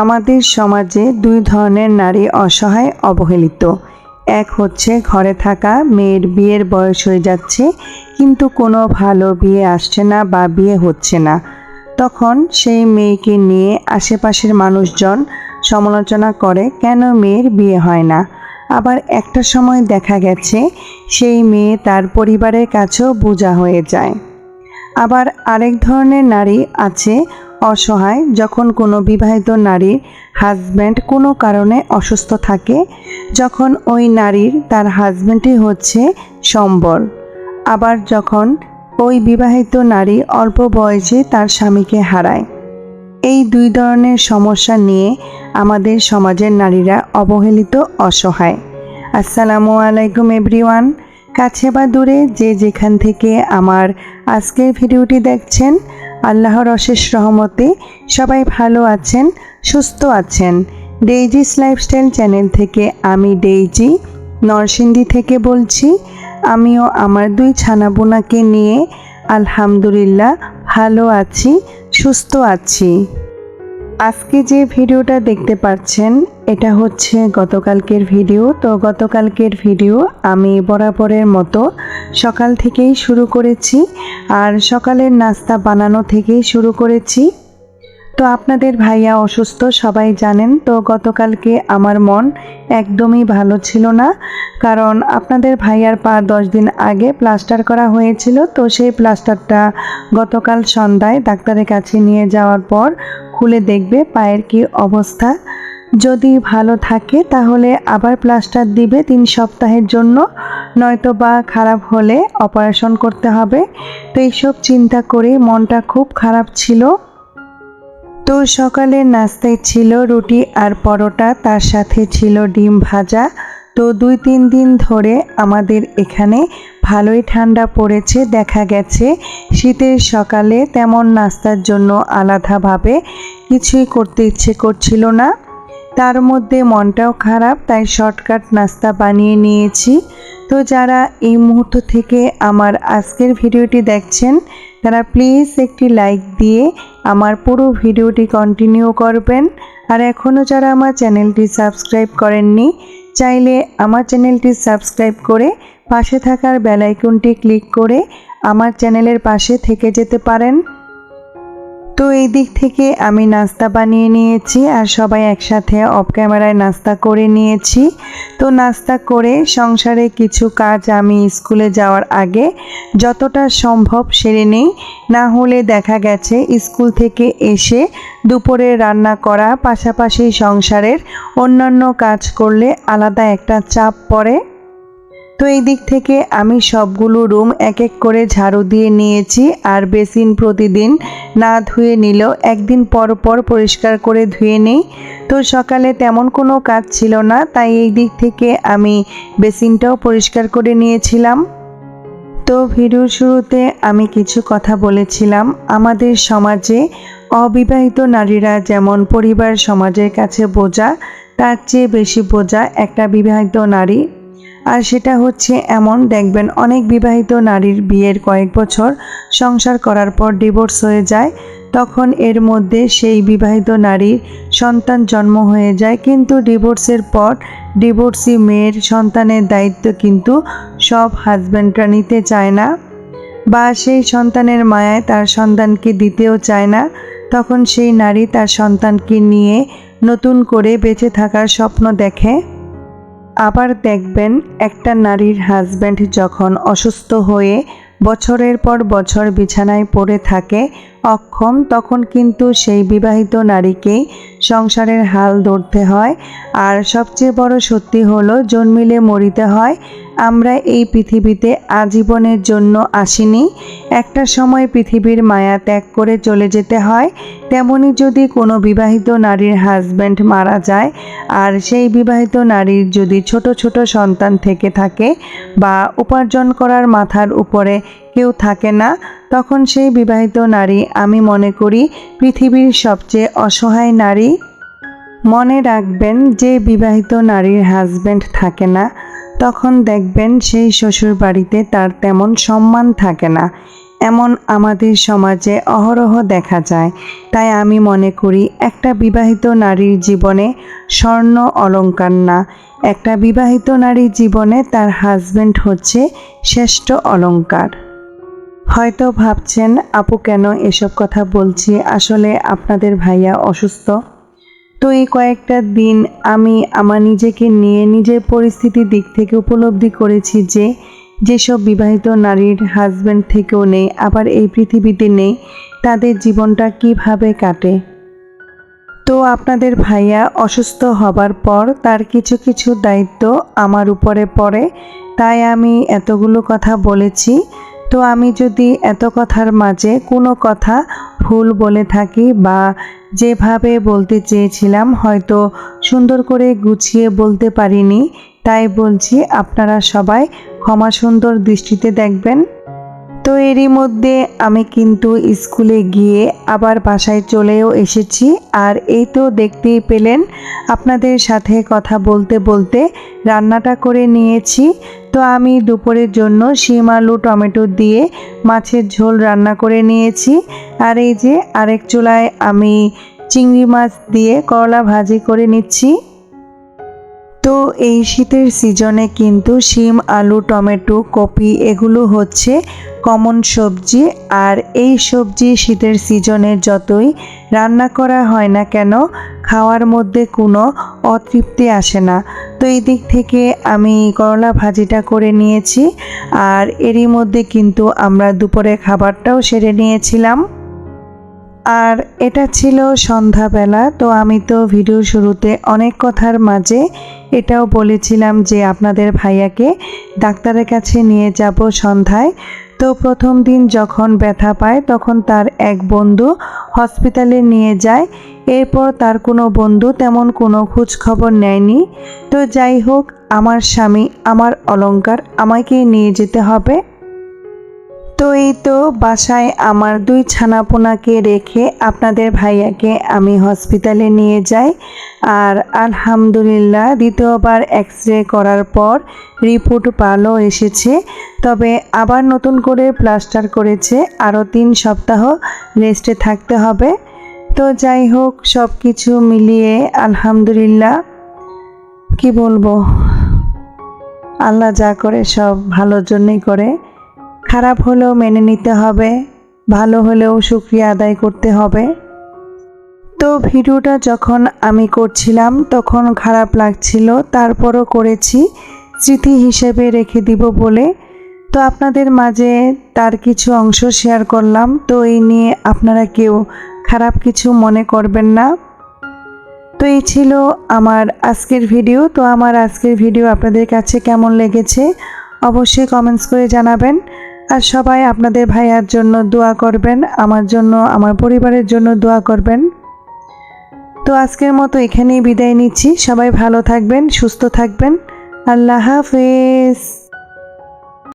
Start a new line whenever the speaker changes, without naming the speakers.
আমাদের সমাজে দুই ধরনের নারী অসহায় অবহেলিত। এক হচ্ছে ঘরে থাকা মেয়ের বিয়ের বয়স হয়ে যাচ্ছে, কিন্তু কোনো ভালো বিয়ে আসছে না বা বিয়ে হচ্ছে না। তখন সেই মেয়েকে নিয়ে আশেপাশের মানুষজন সমালোচনা করে, কেন মেয়ের বিয়ে হয় না? আবার একটা সময় দেখা গেছে, সেই মেয়ে তার পরিবারের কাছেও বোঝা হয়ে যায়। আবার আরেক ধরনের নারী আছে অসহায়, যখন কোনো বিবাহিত নারীর হাজব্যান্ড কোনো কারণে অসুস্থ থাকে, যখন ওই নারীর তার হাজব্যান্ডই হচ্ছে সম্বল আবার যখন ওই বিবাহিত নারী অল্প বয়সে তার স্বামীকে হারায়। এই দুই ধরনের সমস্যা নিয়ে আমাদের সমাজের নারীরা অবহেলিত, অসহায়। আসসালামু আলাইকুম এভরিওয়ান কাছে বা দূরে যে যেখান থেকে আমার আজকের ভিডিওটি দেখছেন, আল্লাহর অশেষ রহমতে সবাই ভালো আছেন, সুস্থ আছেন। ডেইজিস লাইফস্টাইল চ্যানেল থেকে আমি ডেইজি নরসিংদী থেকে বলছি, আমিও আমার দুই ছানাবোনাকে নিয়ে আলহামদুলিল্লাহ ভালো আছি, সুস্থ আছি। আজকে যে ভিডিওটা দেখতে পাচ্ছেন, এটা হচ্ছে গতকালকের ভিডিও। তো গতকালকের ভিডিও আমি বরাবরের মতো সকাল থেকেই শুরু করেছি আর সকালের নাস্তা বানানো থেকেই শুরু করেছি। তো আপনাদের ভাইয়া অসুস্থ, সবাই জানেন, তো গতকালকে আমার মন একদমই ভালো ছিল না। কারণ আপনাদের ভাইয়ার পা দশ দিন আগে প্লাস্টার করা হয়েছিল, তো সেই প্লাস্টারটা গতকাল সন্ধ্যায় ডাক্তারের কাছে নিয়ে যাওয়ার পর খুলে দেখবে পায়ের কি অবস্থা। যদি ভালো থাকে, তাহলে আবার প্লাস্টার দিবে তিন সপ্তাহের জন্য, নয়তো বা খারাপ হলে অপারেশন করতে হবে। তো এইসব চিন্তা করে মনটা খুব খারাপ ছিল। তো সকালের নাস্তায় ছিল রুটি আর পরোটা, তার সাথে ছিল ডিম ভাজা। তো দুই তিন দিন ধরে আমাদের এখানে ভালোই ঠান্ডা পড়েছে, দেখা গেছে। শীতের সকালে তেমন নাস্তার জন্য আলাদাভাবে কিছুই করতে ইচ্ছে করছিল না। তার মধ্যে মনটাও খারাপ, তাই শর্টকাট নাস্তা বানিয়ে নিয়েছি। তো যারা এই মুহূর্ত থেকে আমার আজকের ভিডিওটি দেখছেন, তারা প্লিজ একটি লাইক দিয়ে আমার পুরো ভিডিওটি কন্টিনিউ করবেন। আর এখনও যারা আমার চ্যানেলটি সাবস্ক্রাইব করেননি চাইলে আমার চ্যানেলটি সাবস্ক্রাইব করে পাশে থাকার বেলাইকনটি ক্লিক করে আমার চ্যানেলের পাশে থেকে যেতে পারেন। তো এই দিক থেকে আমি নাস্তা বানিয়ে নিয়েছি আর সবাই একসাথে অফ ক্যামেরায় নাস্তা করে নিয়েছি। তো নাস্তা করে সংসারে কিছু কাজ আমি স্কুলে যাওয়ার আগে যতটা সম্ভব সেরে নেই। না হলে দেখা গেছে স্কুল থেকে এসে দুপুরে রান্না করা, পাশাপাশি সংসারের অন্যান্য কাজ করলে আলাদা একটা চাপ পড়ে। তো এই দিক থেকে আমি সবগুলো রুম এক এক করে ঝাড়ু দিয়ে নিয়েছি আর বেসিন প্রতিদিন না ধুয়ে নিলেও একদিন পর পর পরিষ্কার করে ধুয়ে নেই। তো সকালে তেমন কোনো কাজ ছিল না, তাই এই দিক থেকে আমি বেসিনটাও পরিষ্কার করে নিয়েছিলাম। তো ভিডিওর শুরুতে আমি কিছু কথা বলেছিলাম। আমাদের সমাজে অবিবাহিত নারীরা যেমন পরিবার সমাজের কাছে বোঝা, তার চেয়ে বেশি বোঝা একটা বিবাহিত নারী। আর সেটা হচ্ছে এমন, দেখবেন অনেক বিবাহিত নারীর বিয়ের কয়েক বছর সংসার করার পর ডিভোর্স হয়ে যায়, তখন এর মধ্যে সেই বিবাহিত নারীর সন্তান জন্ম হয়ে যায়, কিন্তু ডিভোর্সের পর ডিভোর্সি মেয়ের সন্তানের দায়িত্ব কিন্তু সব হাজব্যান্ডরা নিতে চায় না বা সেই সন্তানের মায়ায় তার সন্তানকে দিতেও চায় না, তখন সেই নারী তার সন্তানকে নিয়ে নতুন করে বেঁচে থাকার স্বপ্ন দেখে। আবার দেখবেন একটা নারীর হাজব্যান্ড যখন অসুস্থ হয়ে বছরের পর বছর বিছানায় পড়ে থাকে অক্ষম, তখন কিন্তু সেই বিবাহিত নারীকেই সংসারের হাল ধরতে হয়। আর সবচেয়ে বড় সত্যি হলো, জন্মিলে মরিতে হয়। আমরা এই পৃথিবীতে আজীবনের জন্য আসিনি। একটা সময় পৃথিবীর মায়া ত্যাগ করে চলে যেতে হয়। তেমনি যদি কোনো বিবাহিত নারীর হাজব্যান্ড মারা যায়, আর সেই বিবাহিত নারীর যদি ছোট ছোট সন্তান থেকে থাকে বা উপার্জন করার মাথার উপরে কেউ থাকে না তখন সেই বিবাহিত নারী, আমি মনে করি, পৃথিবীর সবচেয়ে অসহায় নারী। মনে রাখবেন যে বিবাহিত নারীর হাজব্যান্ড থাকে না, তখন দেখবেন সেই শ্বশুর বাড়িতে তার তেমন সম্মান থাকে না। এমন আমাদের সমাজে অহরহ দেখা যায়। তাই আমি মনে করি, একটা বিবাহিত নারীর জীবনে স্বর্ণ অলঙ্কার না। একটা বিবাহিত নারীর জীবনে তার হাজব্যান্ড হচ্ছে শ্রেষ্ঠ অলংকার হয়তো ভাবছেন, আপু কেন এসব কথা বলছি? আসলে আপনাদের ভাইয়া অসুস্থ। তো এই কয়েকটা দিন আমি আমার নিজেকে নিয়ে নিজের পরিস্থিতির দিক থেকে উপলব্ধি করেছি যে, যেসব বিবাহিত নারীর হাজব্যান্ড থেকেও নেই, আবার এই পৃথিবীতে নেই, তাদের জীবনটা কীভাবে কাটে? তো আপনাদের ভাইয়া অসুস্থ হবার পর তার কিছু কিছু দায়িত্ব আমার উপরে পড়ে, তাই আমি এতগুলো কথা বলেছি। তো আমি যদি এত কথার মাঝে কোনো কথা ভুল বলে থাকি বা যেভাবে বলতে চেয়েছিলাম হয়তো সুন্দর করে গুছিয়ে বলতে পারিনি, তাই বলছি আপনারা সবাই ক্ষমা সুন্দর দৃষ্টিতে দেখবেন। তো এরই মধ্যে আমি কিন্তু স্কুলে গিয়ে আবার বাসায় চলেও এসেছি আর এই তো দেখতেই পেলেন, আপনাদের সাথে কথা বলতে বলতে রান্নাটা করে নিয়েছি। তো আমি দুপুরের জন্য শিম আলু, টমেটো দিয়ে মাছের ঝোল রান্না করে নিয়েছি। আর এই যে আরেক চুলায় আমি চিংড়ি মাছ দিয়ে করলা ভাজি করে নিচ্ছি। তো এই শীতের সিজনে কিন্তু শিম, আলু, টমেটো, কপি এগুলো হচ্ছে কমন সবজি। আর এই সবজি শীতের সিজনে যতই রান্না করা হয় না কেন, খাওয়ার মধ্যে কোনো অতৃপ্তি আসে না। তো এই দিক থেকে আমি করলা ভাজিটা করে নিয়েছি। আর এরই মধ্যে কিন্তু আমরা দুপুরে খাবারটাও সেরে নিয়েছিলাম। আর এটা ছিল সন্ধ্যাবেলা, তো আমি তো ভিডিও শুরুতে অনেক কথার মাঝে এটাও বলেছিলাম যে আপনাদের ভাইয়াকে ডাক্তারের কাছে নিয়ে যাব সন্ধ্যায়। তো প্রথম দিন যখন ব্যথা পায়, তখন তার এক বন্ধু হসপিটালে নিয়ে যায়। এরপর তার কোনো বন্ধু তেমন কোনো খবর নেয়নি। তো যাই হোক, আমার স্বামী, আমার অলঙ্কার আমাকেই নিয়ে যেতে হবে। তো এই তো বাসায় আমার দুই ছানাপোনাকে রেখে আপনাদের ভাইয়াকে আমি হসপিটালে নিয়ে যাই। আর আলহামদুলিল্লাহ দ্বিতীয়বার এক্স রে করার পর রিপোর্ট ভালো এসেছে। তবে আবার নতুন করে প্লাস্টার করেছে। আরও তিন সপ্তাহ রেস্টে থাকতে হবে। তো যাই হোক সব কিছু মিলিয়ে আলহামদুলিল্লাহ। কি বলব? আল্লাহ যা করে সব ভালোর জন্যই করে। খারাপ হলেও মেনে নিতে হবে, ভালো হলেও শুক্রিয়া আদায় করতে হবে। তো ভিডিওটা যখন আমি করছিলাম, তখন খারাপ লাগছিল, তারপরও করেছি, স্মৃতি হিসেবে রেখে দিব বলে। তো আপনাদের মাঝে তার কিছু অংশ শেয়ার করলাম, তো এই নিয়ে আপনারা কেউ খারাপ কিছু মনে করবেন না। তো এই ছিল আমার আজকের ভিডিও, তো আমার আজকের ভিডিও আপনাদের কাছে কেমন লেগেছে, অবশ্যই কমেন্টস করে জানাবেন। আর সবাই আপনাদের ভাইয়ার জন্য দোয়া করবেন, আমার জন্য, আমার পরিবারের জন্য দোয়া করবেন। তো আজকের মতো এখানেই বিদায় নিচ্ছি। সবাই ভালো থাকবেন, সুস্থ থাকবেন। আল্লাহ হাফেজ।